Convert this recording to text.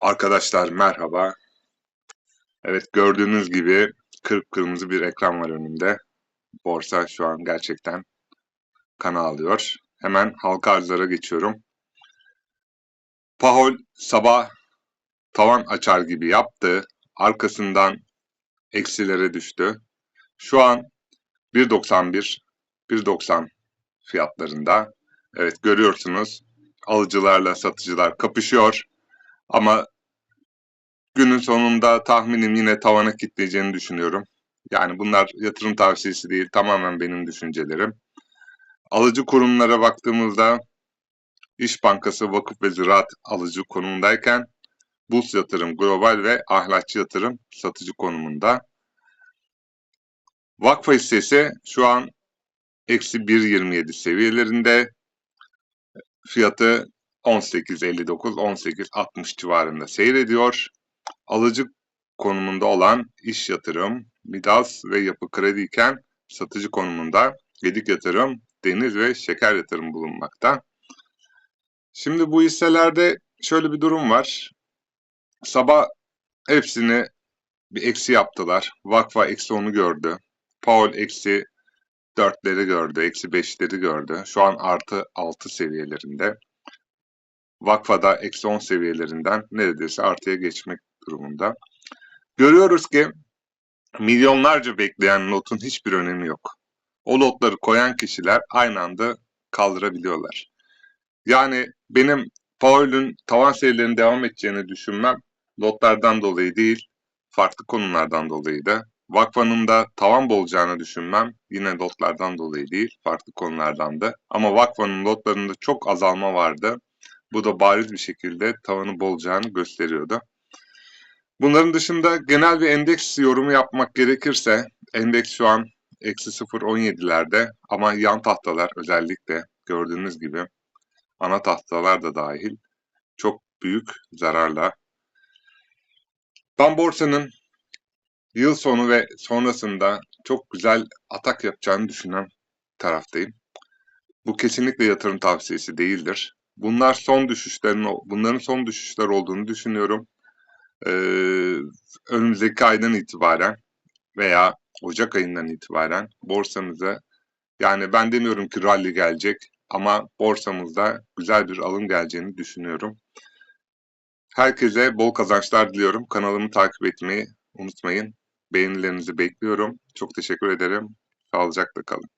Arkadaşlar merhaba. Evet gördüğünüz gibi kırmızı bir ekran var önümde. Borsa şu an gerçekten kana alıyor. Hemen halka arzlara geçiyorum. Pahol sabah tavan açar gibi yaptı. Arkasından eksilere düştü. Şu an 1.91 1.90 fiyatlarında. Evet görüyorsunuz alıcılarla satıcılar kapışıyor. Ama günün sonunda tahminim yine tavana kitleyeceğini düşünüyorum. Yani bunlar yatırım tavsiyesi değil, tamamen benim düşüncelerim. Alıcı kurumlara baktığımızda İş Bankası, Vakıf ve Ziraat alıcı konumundayken Burs Yatırım Global ve Ahlakçı Yatırım satıcı konumunda. Vakfa hissesi şu an eksi 1.27 seviyelerinde. Fiyatı 18.59-18.60 civarında seyrediyor. Alıcı konumunda olan iş yatırım, Midas ve yapı kredi iken satıcı konumunda Gedik yatırım, deniz ve şeker yatırım bulunmakta. Şimdi bu hisselerde şöyle bir durum var. Sabah hepsini bir eksi yaptılar. Vakfa eksi 10'u gördü. Paul eksi 4'leri gördü, eksi 5'leri gördü. Şu an artı 6 seviyelerinde. Vakfada eksi 10 seviyelerinden neredeyse artıya geçmek durumunda. Görüyoruz ki milyonlarca bekleyen notun hiçbir önemi yok. O lotları koyan kişiler aynı anda kaldırabiliyorlar. Yani benim Paul'ün tavan serilerinin devam edeceğini düşünmem lotlardan dolayı değil, farklı konulardan dolayı da. Vakfanın da tavan bolacağını düşünmem yine lotlardan dolayı değil, farklı konulardan da. Ama Vakfanın lotlarında çok azalma vardı. Bu da bariz bir şekilde tavanı bolacağını gösteriyordu. Bunların dışında genel bir endeks yorumu yapmak gerekirse endeks şu an eksi 0.17'lerde ama yan tahtalar özellikle gördüğünüz gibi ana tahtalar da dahil çok büyük zararla. Ben borsanın yıl sonu ve sonrasında çok güzel atak yapacağını düşünen taraftayım. Bu kesinlikle yatırım tavsiyesi değildir. Bunlar son düşüşlerin, bunların son düşüşler olduğunu düşünüyorum. Ee, önümüzdeki aydan itibaren veya Ocak ayından itibaren borsamıza yani ben demiyorum ki rally gelecek ama borsamızda güzel bir alım geleceğini düşünüyorum. Herkese bol kazançlar diliyorum. Kanalımı takip etmeyi unutmayın. Beğenilerinizi bekliyorum. Çok teşekkür ederim. Sağlıcakla kalın.